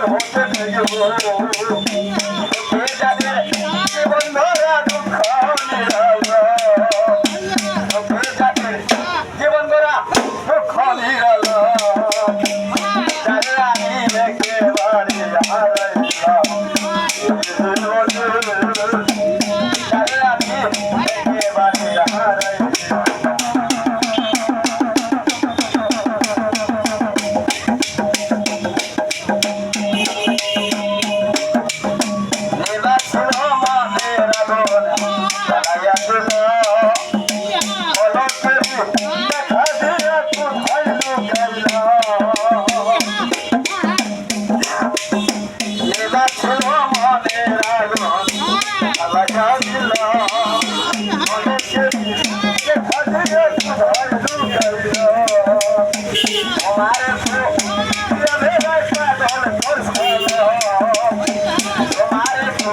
よろしくお願いします。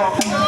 Oh,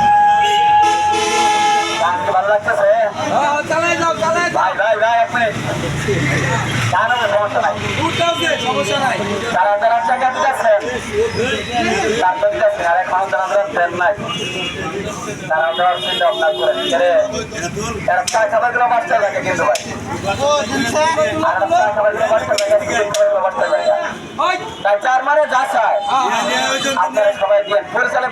তারা তারা টাকা দিতেছেন তারপর দিতেছেন আর মানুষ তারা তারা ফ্রেন্ড নাই তারা তারা চিন্তা ভাবনা করে এরা চা খাবারগুলো বাচ্চা লাগে কিন্তু ভাই আর চা খাবারগুলো বাচ্চা লাগে বাচ্চা লাগে তাই চার মানে যা চায়। আপনারা সবাই দিয়ে পরিচালক